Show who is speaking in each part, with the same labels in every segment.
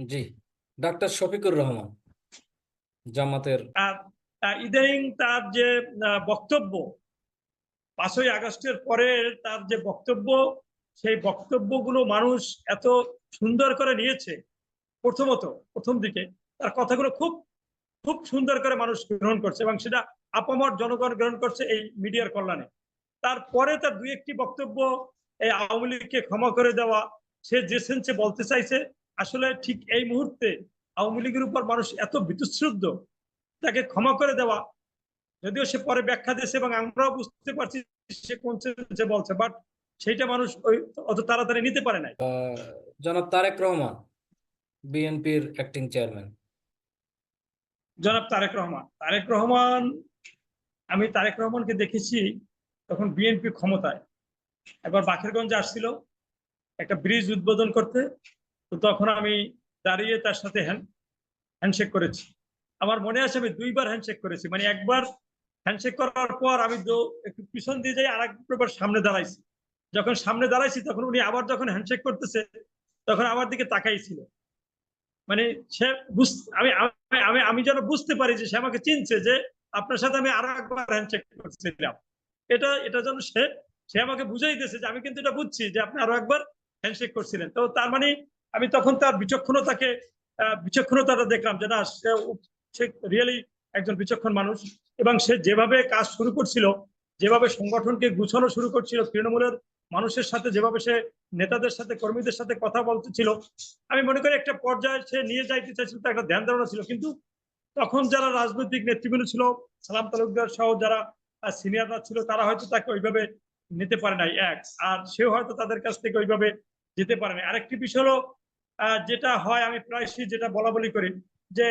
Speaker 1: জি, doctor Shafiqur Rahman, জামাতের
Speaker 2: ইদানিং তার যে বক্তব্য, পাঁচই আগস্টের পরে তার যে বক্তব্য, সেই বক্তব্যগুলো মানুষ এত সুন্দর করে নিয়েছে। প্রথমত, প্রথম দিকে তার কথাগুলো খুব খুব সুন্দর করে মানুষ গ্রহণ করছে এবং সেটা আপামর জনগণ গ্রহণ করছে এই মিডিয়ার কল্যাণে। তারপরে তার দুই একটি বক্তব্য, এই আওয়ামী লীগকে ক্ষমা করে দেওয়া, সে যে সেন্সে বলতে চাইছে আসলে ঠিক এই মুহূর্তে আওয়ামী লীগের উপর মানুষ এত বিতুশ্রুদ্ধ তাকে ক্ষমা করে দেওয়া যদিও সে পরে ব্যাখ্যা দিয়েছে এবং আমরাও বুঝতে পারছি সে কোন সেন্সে বলছে বাট সেইটা মানুষ ওই অত তাড়াতাড়ি নিতে পারে নাই।
Speaker 1: জনাব তারেক রহমান বিএনপির অ্যাক্টিং চেয়ারম্যান
Speaker 2: জনাব তারেক রহমান তারেক রহমান আমি তারেক রহমানকে দেখেছি তখন বিএনপি ক্ষমতায়। একবার বাকেরগঞ্জে আসছিল একটা ব্রিজ উদ্বোধন করতে তো তখন আমি দাঁড়িয়ে তার সাথে হ্যান্ড হ্যান্ডশেক করেছি। আমার মনে আছে আমি দুইবার হ্যান্ডশেক করেছি। মানে একবার হ্যান্ডশেক করার পর আমি একটু পিছন দিয়ে যাই আর একবার সামনে দাঁড়াইছি। যখন সামনে দাঁড়াইছি তখন উনি আবার যখন হ্যান্ডশেক করতেছে, তখন আমার দিকে তাকাই ছিল মানে সে আমি- আমি আমি যেন বুঝতে পারি যে সে আমাকে চিনছে যে আপনার সাথে আমি আরও একবার হ্যান্ডশেক করছিলাম। এটা এটা যেন সে সে আমাকে বুঝাই দিয়েছে যে আমি কিন্তু এটা বুঝছি যে আপনি আরও একবার হ্যান্ডশেক করছিলেন। তো তার মানে আমি তখন তার বিচক্ষণতাকে বিচক্ষণতাটা দেখলাম যে না, সে রিয়েলি একজন বিচক্ষণ মানুষ এবং সে যেভাবে কাজ শুরু করছিল, যেভাবে সংগঠনকে গুছানো শুরু করছিল, তৃণমূলের মানুষের সাথে যেভাবে সে নেতাদের সাথে, কর্মীদের সাথে কথা বলতেছিল, আমি মনে করি একটা পর্যায়ে সে নিয়ে যাইতে চাইছিল, তার একটা ধ্যান ধারণা ছিল। কিন্তু তখন যারা রাজনৈতিক নেতৃবৃন্দ ছিল, সালাম তালুকদার সহ যারা সিনিয়ররা ছিল, তারা হয়তো তাকে ওইভাবে নিতে পারে নাই, এক। আর সেও হয়তো তাদের কাছ থেকে ওইভাবে যেতে পারে নাই। আরেকটি বিষয় হলো যেটা হয়, আমি প্রায়শই যেটা বলা বলি করি যে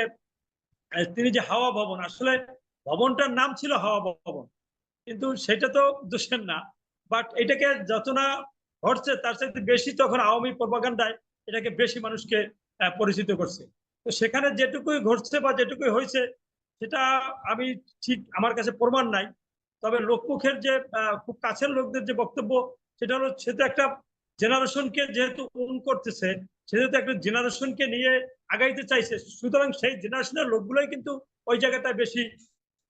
Speaker 2: তিনি যে হাওয়া ভবন, আসলে ভবনটার নাম ছিল হাওয়া ভবন। কিন্তু সেটা তো দোষের না। বাট এটাকে যত না ঘটছে, তার সাথে বেশি তখন আওয়ামী প্রপাগান্ডায় এটাকে বেশি মানুষকে পরিচিত করছে। তো সেখানে যেটুকুই ঘটছে বা যেটুকুই হয়েছে, সেটা আমি ঠিক আমার কাছে প্রমাণ নাই। তবে লোকমুখের যে খুব কাছের লোকদের যে বক্তব্য, সেটা হলো, সে একটা জেনারেশনকে যেহেতু উন করতেছে, সেহেতু একটা জেনারেশনকে নিয়ে আগাইতে চাইছে। সুতরাং সেই জেনারেশনের লোকগুলোই কিন্তু ওই জায়গাটায় বেশি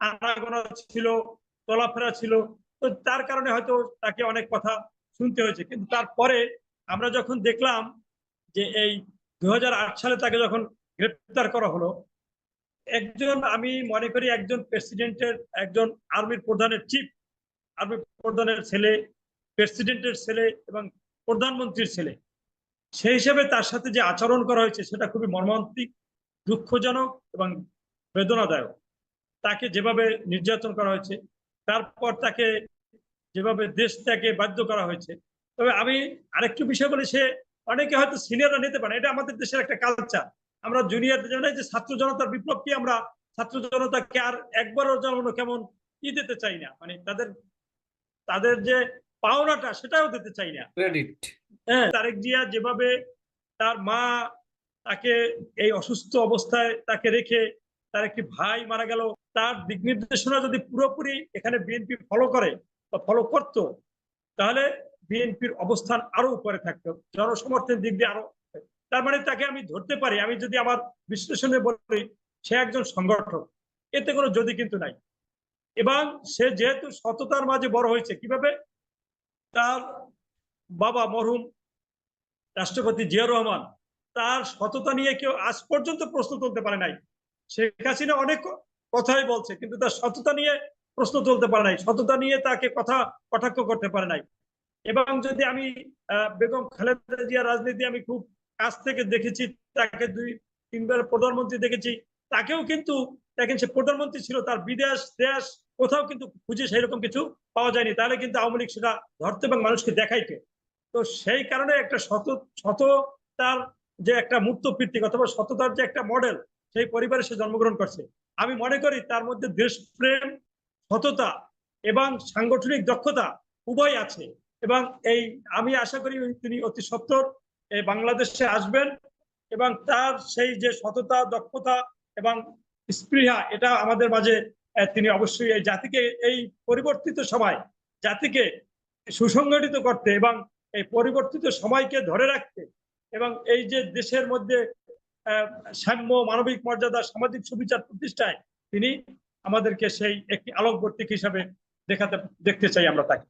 Speaker 2: আনাগোনা ছিল, চলাফেরা ছিল। তো তার কারণে হয়তো তাকে অনেক কথা শুনতে হয়েছে। কিন্তু তারপরে আমরা যখন দেখলাম যে এই দু হাজার আট সালে তাকে যখন গ্রেপ্তার করা হলো, একজন আমি মনে করি একজন প্রেসিডেন্টের, একজন আর্মির প্রধানের চিফ আর্মি প্রধানের ছেলে, প্রেসিডেন্টের ছেলে এবং প্রধানমন্ত্রীর ছেলে। সেই হিসেবে তার সাথে যে আচরণ করা হয়েছে সেটা খুবই মর্মান্তিক, দুঃখজনক এবং বেদনাদায়ক। তাকে যেভাবে নির্যাতন করা হয়েছে, তারপর তাকে যেভাবে দেশ ত্যাগে বাধ্য করা হয়েছে। তবে আমি আরেকটু বিষয় বলি, সে অনেকে হয়তো সিনিয়ররা নিতে পারে এটা আমাদের দেশের একটা কালচার আমরা জুনিয়র জানাই যে ছাত্র জনতার বিপ্লবকে আমরা ছাত্র জনতাকে আর একবারও জানানো কেমন কি দিতে চাই না। মানে তাদের তাদের যে পাওনাটা সেটাও দিতে চাই না।
Speaker 1: ক্রেডিট
Speaker 2: হ্যাঁ তারেক জিয়া যেভাবে তার মা তাকে এই অসুস্থ অবস্থায় তাকে রেখে তার একটি ভাই মারা গেল তার দিক নির্দেশনা যদি পুরোপুরি এখানে বিএনপি ফলো করে বা ফলো করত তাহলে বিএনপির অবস্থান আরও উপরে থাকতো জনসমর্থনের দিক দিয়ে আরও। তার মানে তাকে আমি ধরতে পারি আমি যদি আমার বিশ্লেষণে বলি সে একজন সংগঠক এতে কোনো যদি কিন্তু নাই। এবং সে যেহেতু সততার মাঝে বড় হয়েছে কীভাবে? তার বাবা মরহুম রাষ্ট্রপতি জিয়া রহমান তার সততা নিয়ে কেউ আজ পর্যন্ত প্রশ্ন তুলতে পারে নাই। শেখ হাসিনা অনেক কথাই বলছে, কিন্তু তার সততা নিয়ে প্রশ্ন তুলতে পারে নাই। সততা নিয়ে তাকে কথা কটাক্ষ করতে পারে নাই। এবং যদি আমি বেগম খালেদা জিয়া রাজনীতি আমি খুব কাছ থেকে দেখেছি, তাকে দুই তিনবার প্রধানমন্ত্রী দেখেছি তাকেও কিন্তু দেখেন সে প্রধানমন্ত্রী ছিল, তার বিদেশ, দেশ, কোথাও কিন্তু খুঁজে সেই রকম কিছু পাওয়া যায়নি। তাহলে কিন্তু আওয়ামী লীগ সেটা ধরতে এবং মানুষকে দেখাইতে। তো সেই কারণে একটা শত শত তার যে একটা মুক্ত ভিত্তিক অথবা সততার যে একটা মডেল, সেই পরিবারে সে জন্মগ্রহণ করছে। আমি মনে করি তার মধ্যে দেশপ্রেম, সততা এবং সাংগঠনিক দক্ষতা উভয় আছে। এবং এই, আমি আশা করি তিনি অতি সত্বর এই বাংলাদেশে আসবেন এবং তার সেই যে সততা, দক্ষতা এবং স্পৃহা, এটা আমাদের মাঝে তিনি অবশ্যই এই জাতিকে, এই পরিবর্তিত সময়, জাতিকে সুসংগঠিত করতে এবং এই পরিবর্তিত সময়কে ধরে রাখতে এবং এই যে দেশের মধ্যে সাম্য, মানবিক মর্যাদা, সামাজিক সুবিচার প্রতিষ্ঠায় তিনি আমাদেরকে সেই একটি আলোকবর্তিক হিসাবে দেখাতে, দেখতে চাই আমরা তাকে।